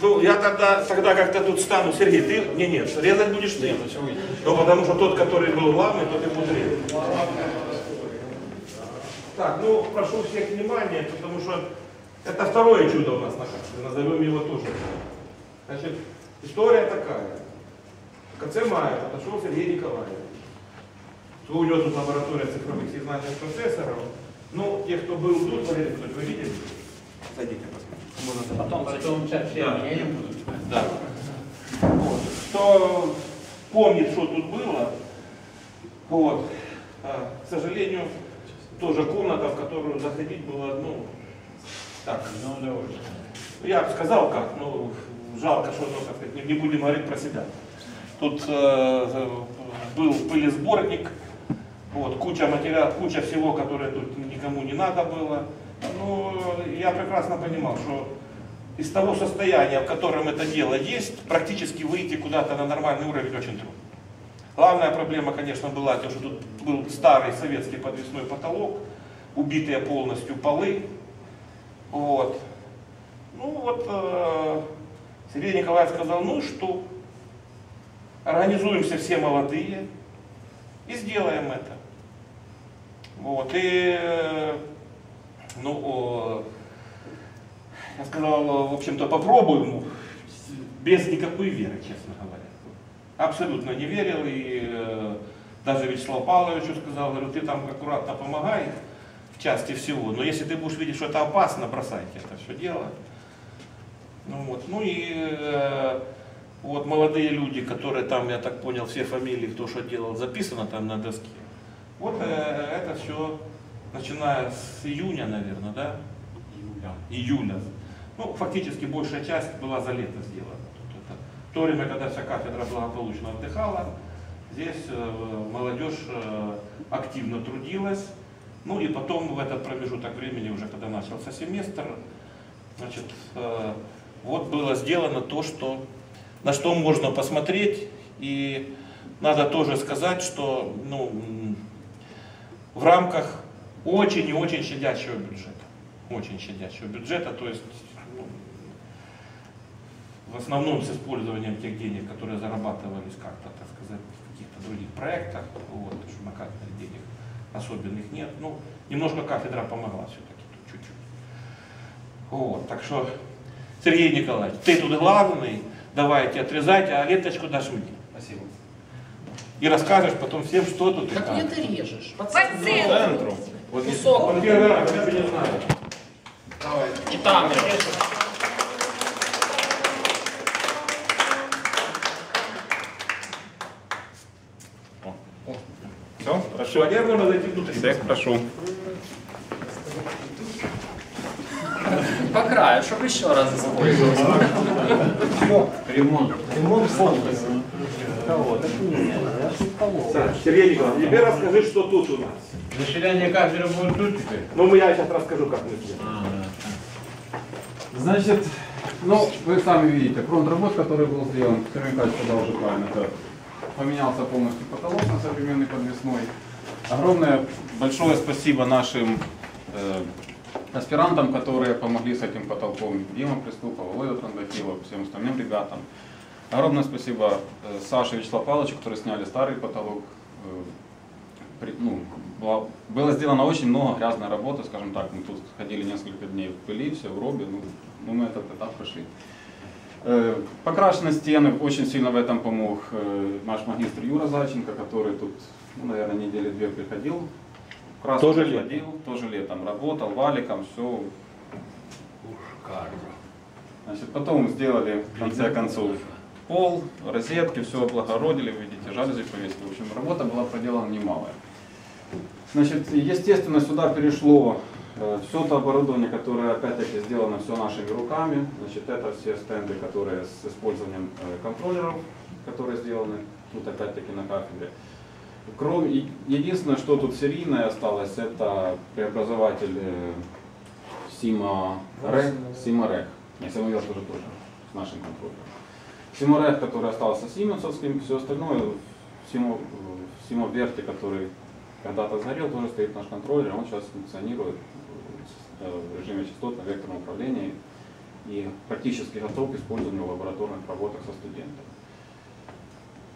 Ну, я тогда, тогда как-то тут стану, Сергей, ты? Не, нет, резать будешь ты. Ну, потому что тот, который был главный, тот и будет. Так, ну, прошу всех внимания, потому что это второе чудо у нас на кафедре, назовем его тоже. Значит, история такая. В конце мая подошел Сергей Николаевич. У него тут лаборатория цифровых сигнальных процессоров. Ну, те, кто был тут, Валерий Петрович, вы видели? Садите, посмотрите. Потом, потом Да. Да. Вот. Кто помнит, что тут было, вот. А, к сожалению, тоже комната, в которую заходить было, ну, так, Ну, я бы сказал как, ну, жалко, что, ну, так сказать, не- не будем говорить про себя. Тут э, был пылесборник, вот, куча материала, куча всего, которое тут никому не надо было. Ну, я прекрасно понимал, что из того состояния, в котором это дело есть, практически выйти куда-то на нормальный уровень очень трудно. Главная проблема, конечно, была то, что тут был старый советский подвесной потолок, убитые полностью полы. Вот. Ну вот, э, Сергей Николаевич сказал, ну что, организуемся все молодые и сделаем это. Вот, и, ну, я сказал, в общем-то, попробуем, ну, без никакой веры, честно говоря. Абсолютно не верил, и э, даже Вячеславу Павловичу сказал, говорю, ты там аккуратно помогай в части всего, но если ты будешь видеть, что это опасно, бросайте это все дело. Ну, вот. ну и э, вот молодые люди, которые там, я так понял, все фамилии, кто что делал, записано там на доске. Вот э, это все, начиная с июня, наверное, да? Июля. Июля. Ну, фактически большая часть была за лето сделана. Тут это, то время, когда вся кафедра благополучно отдыхала, здесь э, молодежь э, активно трудилась. Ну и потом в этот промежуток времени, уже когда начался семестр, значит, э, вот было сделано то, что, на что можно посмотреть. И надо тоже сказать, что ну, в рамках очень и очень щадящего бюджета. Очень щадящего бюджета, то есть ну, в основном с использованием тех денег, которые зарабатывались как-то, так сказать, в каких-то других проектах, вот, потому что на кафедре денег особенных нет. Ну, немножко кафедра помогла все-таки, тут чуть-чуть. Вот, так что, Сергей Николаевич, ты тут главный, давайте отрезайте, а ленточку дашь мне. Спасибо. И расскажешь потом всем, что тут и Так как. где ты режешь? По По центру. Вот Кусок. Он первый раз, я не знаю. Давай. И там. Все? А теперь можно зайти внутрь. Всех прошу. По краю, чтобы еще раз использовать. Ремонт. Так, Сергей Николаевич, теперь расскажи, что тут у нас. Расширение кафедры будет тут теперь? Ну, я сейчас расскажу, как мы сделаем. А, да. Значит, ну, вы сами видите, фронт работ, который был сделан, Сергей Николаевич сказал уже правильно, это поменялся полностью потолок на современный подвесной. Огромное, большое спасибо нашим э, аспирантам, которые помогли с этим потолком. Дима Приступов, Володя Трандafилов, всем остальным ребятам. Огромное спасибо э, Саше и Вячеславу Павловичу, которые сняли старый потолок. Э, при- ну, было, было сделано очень много грязной работы, скажем так. Мы тут ходили несколько дней в пыли, все в робе, ну, ну, мы этот этап прошли. Э, Покрашены стены, очень сильно в этом помог э, наш магистр Юра Зайченко, который тут, ну, наверное, недели две приходил. Краску Тоже летом? ходил, тоже летом работал, валиком, все. Шикарно. Значит, потом сделали, в конце концов, пол, розетки, все облагородили, видите, жалюзи повесили. В общем, работа была проделана немалая. Значит, естественно, сюда перешло все то оборудование, которое опять-таки сделано все нашими руками. Значит, это все стенды, которые с использованием э, контроллеров, которые сделаны тут опять-таки на кафедре. Кроме, единственное, что тут серийное осталось, это преобразователь э, Сима Рек, Сима Рек. Не, тоже тоже с нашим контроллером. Сима который остался сименсовским, все остальное Симо, Симо Верте, который когда-то сгорел, тоже стоит наш контроллер, он сейчас функционирует э, в режиме частотно-векторного управления и практически готов к использованию в лабораторных работах со студентами.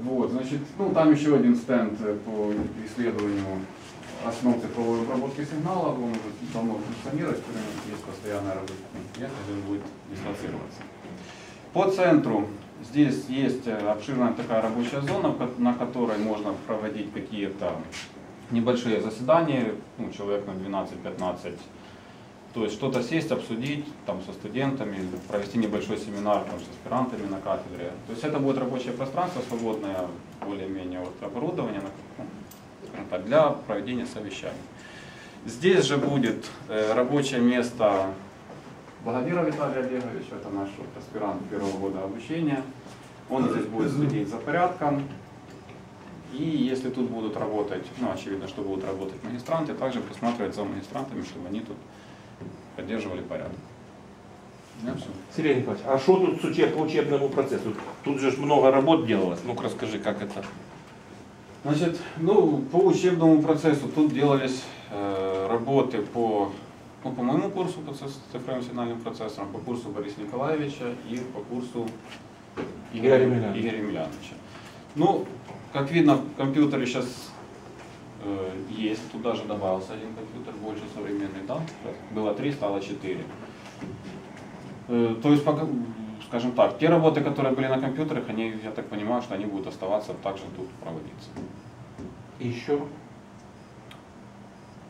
Вот, значит, ну там еще один стенд э, по исследованию основ цифровой обработки сигнала, он уже давно функционирует, есть постоянная работа клиента, он будет дислоцироваться. По центру здесь есть э, обширная такая рабочая зона, на которой можно проводить какие-то небольшие заседания, ну, человек на 12-15 то есть что-то сесть, обсудить там, со студентами, провести небольшой семинар там, с аспирантами на кафедре. То есть это будет рабочее пространство, свободное более-менее от оборудования на- ну, для проведения совещаний. Здесь же будет э, рабочее место Благодира Виталия Олеговича, это наш вот аспирант первого года обучения. Он здесь будет следить за порядком. И если тут будут работать, ну очевидно, что будут работать магистранты, также присматривать за магистрантами, чтобы они тут поддерживали порядок. Ну, всё. Сергей Николаевич, а что тут с учеб, по учебному процессу? Тут же много работ делалось. Ну-ка расскажи, как это. Значит, ну, по учебному процессу тут делались э, работы по, ну, по моему курсу по циф- цифровым сигнальным процессорам, по курсу Бориса Николаевича и по курсу Игоря. Игоря Емельяновича. Ну, как видно, в компьютере сейчас э, есть, туда же добавился один компьютер, больше современный, да? Было три, стало четыре. Э, То есть, пока- скажем так, те работы, которые были на компьютерах, они, я так понимаю, что они будут оставаться также тут проводиться. Еще.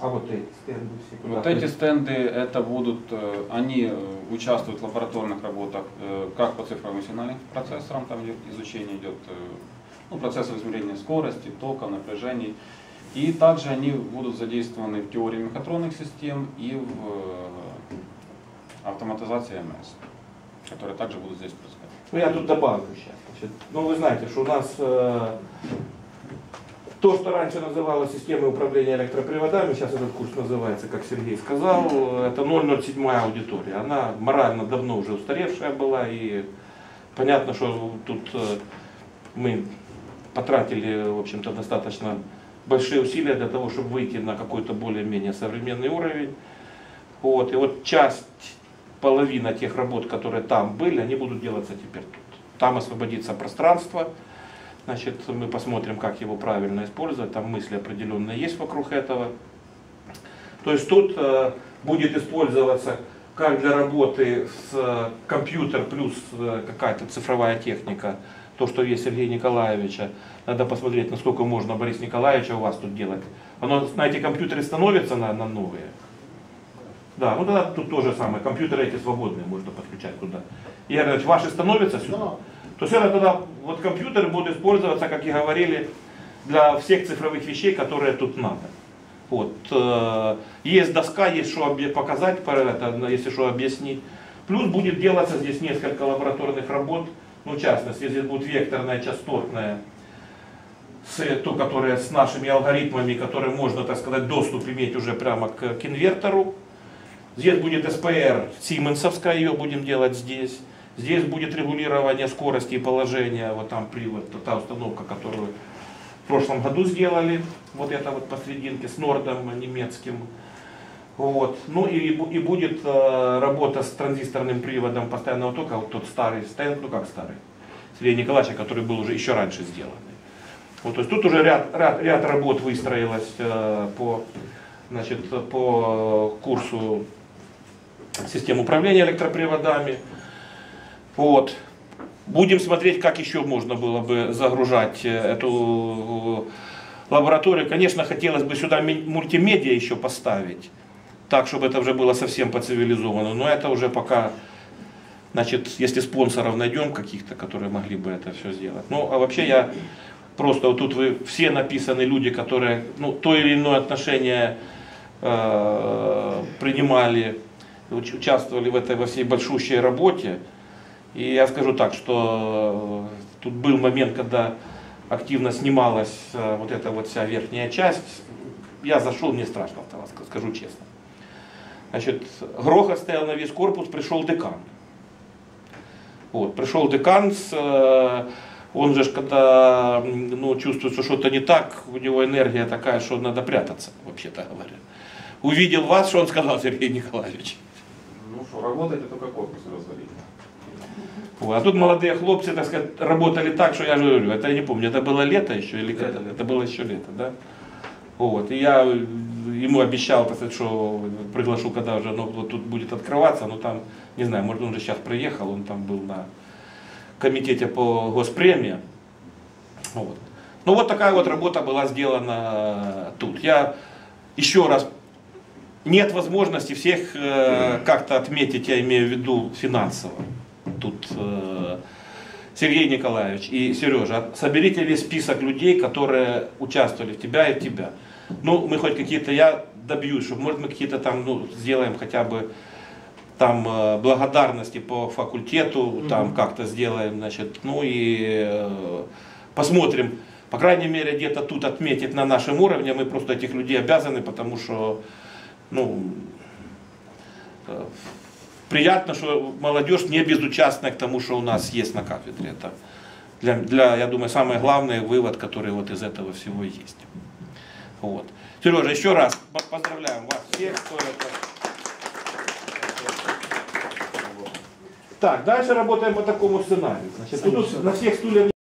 А вот эти стенды все. куда Вот эти стенды, это будут, э, они э, участвуют в лабораторных работах э, как по цифровым сигнальным процессорам, там изучение идет ну, процессов измерения скорости, тока, напряжений. И также они будут задействованы в теории мехатронных систем и в э, автоматизации МС, которые также будут здесь происходить. Ну я тут добавлю сейчас. Значит, ну вы знаете, что у нас э, то, что раньше называлось системой управления электроприводами, сейчас этот курс называется, как Сергей сказал, это 007 аудитория. Она морально давно уже устаревшая была и понятно, что тут э, мы потратили, в общем-то, достаточно большие усилия для того, чтобы выйти на какой-то более-менее современный уровень. Вот. И вот часть, половина тех работ, которые там были, они будут делаться теперь тут. Там освободится пространство, значит, мы посмотрим, как его правильно использовать, там мысли определенные есть вокруг этого. То есть тут э, будет использоваться как для работы с э, компьютер плюс э, какая-то цифровая техника, то, что есть Сергея Николаевича. Надо посмотреть, насколько можно Борис Николаевича у вас тут делать. Оно на эти компьютеры становится на, на новые. Да, ну тогда тут то же самое. Компьютеры эти свободные, можно подключать туда. Игорь Иванович, ваши становятся сюда? То есть это тогда вот компьютеры будут использоваться, как и говорили, для всех цифровых вещей, которые тут надо. Вот. э, Есть доска, есть что показать, если что объяснить. Плюс будет делаться здесь несколько лабораторных работ, ну, частности, здесь будет векторная, частотная, с, то, которая с нашими алгоритмами, которые можно, так сказать, доступ иметь уже прямо к, к инвертору. Здесь будет СПР Сименсовская, ее будем делать здесь. Здесь будет регулирование скорости и положения, вот там привод, та установка, которую в прошлом году сделали, вот это вот посерединке с Нордом немецким. Вот. Ну и, и будет э, работа с транзисторным приводом постоянного тока, вот тот старый стенд, ну как старый, Сергея Николаевича, который был уже еще раньше сделанный. Вот, то есть тут уже ряд, ряд, ряд работ выстроилось э, по, значит, по курсу систем управления электроприводами. Вот. Будем смотреть, как еще можно было бы загружать э, эту э, лабораторию. Конечно, хотелось бы сюда мультимедиа еще поставить, так, чтобы это уже было совсем поцивилизовано. Но это уже пока, значит, если спонсоров найдем каких-то, которые могли бы это все сделать. Ну, а вообще я просто вот тут вы все написаны люди, которые ну, то или иное отношение э, принимали, уч- участвовали в этой во всей большущей работе. И я скажу так, что э, тут был момент, когда активно снималась э, вот эта вот вся верхняя часть. Я зашел, мне страшно скажу честно. Значит, грохот стоял на весь корпус, пришел декан. Вот, пришел декан, с, э, он же, когда ну, чувствует, что что-то не так, у него энергия такая, что надо прятаться, вообще-то говоря. Увидел вас, что он сказал, Сергей Николаевич. Ну что, работайте, только корпус развалить. Вот. А тут молодые хлопцы, так сказать, работали так, что я же говорю, это я не помню, это было лето еще или когда? Это было еще лето, да? Вот. И я ему обещал, что приглашу, когда уже оно вот тут будет открываться, но там, не знаю, может он же сейчас приехал, он там был на комитете по госпремии. Вот. Ну вот такая вот работа была сделана тут. Я еще раз, нет возможности всех э, как-то отметить, я имею в виду финансово. Тут э, Сергей Николаевич и Сережа, соберите весь список людей, которые участвовали в тебя и в тебя. Ну, мы хоть какие-то, я добьюсь, что может мы какие-то там, ну, сделаем хотя бы там э, благодарности по факультету, там как-то сделаем, значит, ну и э, посмотрим, по крайней мере, где-то тут отметить на нашем уровне, мы просто этих людей обязаны, потому что, ну, э, приятно, что молодежь не безучастна к тому, что у нас есть на кафедре. Это для, для я думаю, самый главный вывод, который вот из этого всего есть. Вот. Сережа, еще раз по- поздравляем вас всех, кто это... Так, дальше работаем по такому сценарию. Значит, тут на всех стульях